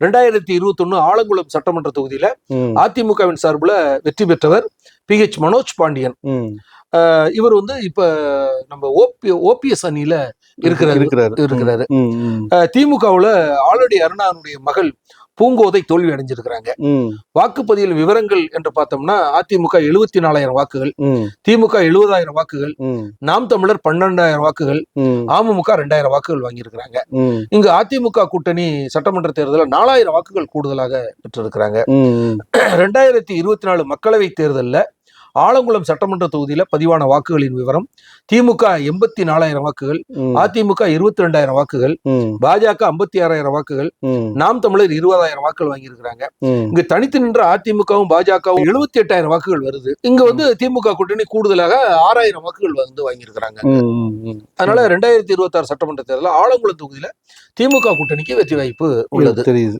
ரெண்டாயிரத்தி இருபத்தி ஒண்ணு ஆலங்குளம் சட்டமன்ற தொகுதியில அதிமுகவின் சார்பில் வெற்றி பெற்றவர் பி ஹெச் மனோஜ் பாண்டியன். இவர் வந்து இப்ப நம்ம ஓபி ஓபிஎஸ் அணியில இருக்கிறாரு இருக்கிறாரு. திமுகவுல ஆலடி அருணானுடைய மகள் பூங்கோதை தோல்வி அடைஞ்சிருக்கிறாங்க. வாக்குப்பதிவு விவரங்கள் என்று பார்த்தோம்னா அதிமுக எழுபத்தி நாலாயிரம் வாக்குகள் திமுக எழுபதாயிரம் வாக்குகள் நாம் தமிழர் பன்னெண்டாயிரம் வாக்குகள் அமமுக ரெண்டாயிரம் வாக்குகள் வாங்கியிருக்கிறாங்க. இங்கு அதிமுக கூட்டணி சட்டமன்ற தேர்தலில் நாலாயிரம் வாக்குகள் கூடுதலாக பெற்றிருக்கிறாங்க. ரெண்டாயிரத்தி இருபத்தி நாலு மக்களவை தேர்தலில் ஆலங்குளம் சட்டமன்ற தொகுதியில பதிவான வாக்குகளின் விவரம் திமுக எண்பத்தி நாலாயிரம் வாக்குகள் அதிமுக இருபத்தி ரெண்டாயிரம் வாக்குகள் பாஜக ஐம்பத்தி ஆறாயிரம் வாக்குகள் நாம் தமிழர் இருபதாயிரம் வாக்குகள் வாங்கியிருக்கிறாங்க. இங்கு தனித்து நின்ற அதிமுகவும் பாஜகவும் எழுபத்தி எட்டாயிரம் வாக்குகள் வருது. இங்க வந்து திமுக கூட்டணி கூடுதலாக ஆறாயிரம் வாக்குகள் வந்து வாங்கியிருக்கிறாங்க. அதனால ரெண்டாயிரத்தி இருபத்தி ஆறு சட்டமன்ற தேர்தலில் ஆலங்குளம் தொகுதியில திமுக கூட்டணிக்கு வெற்றி வாய்ப்பு உள்ளது. தெரியுது.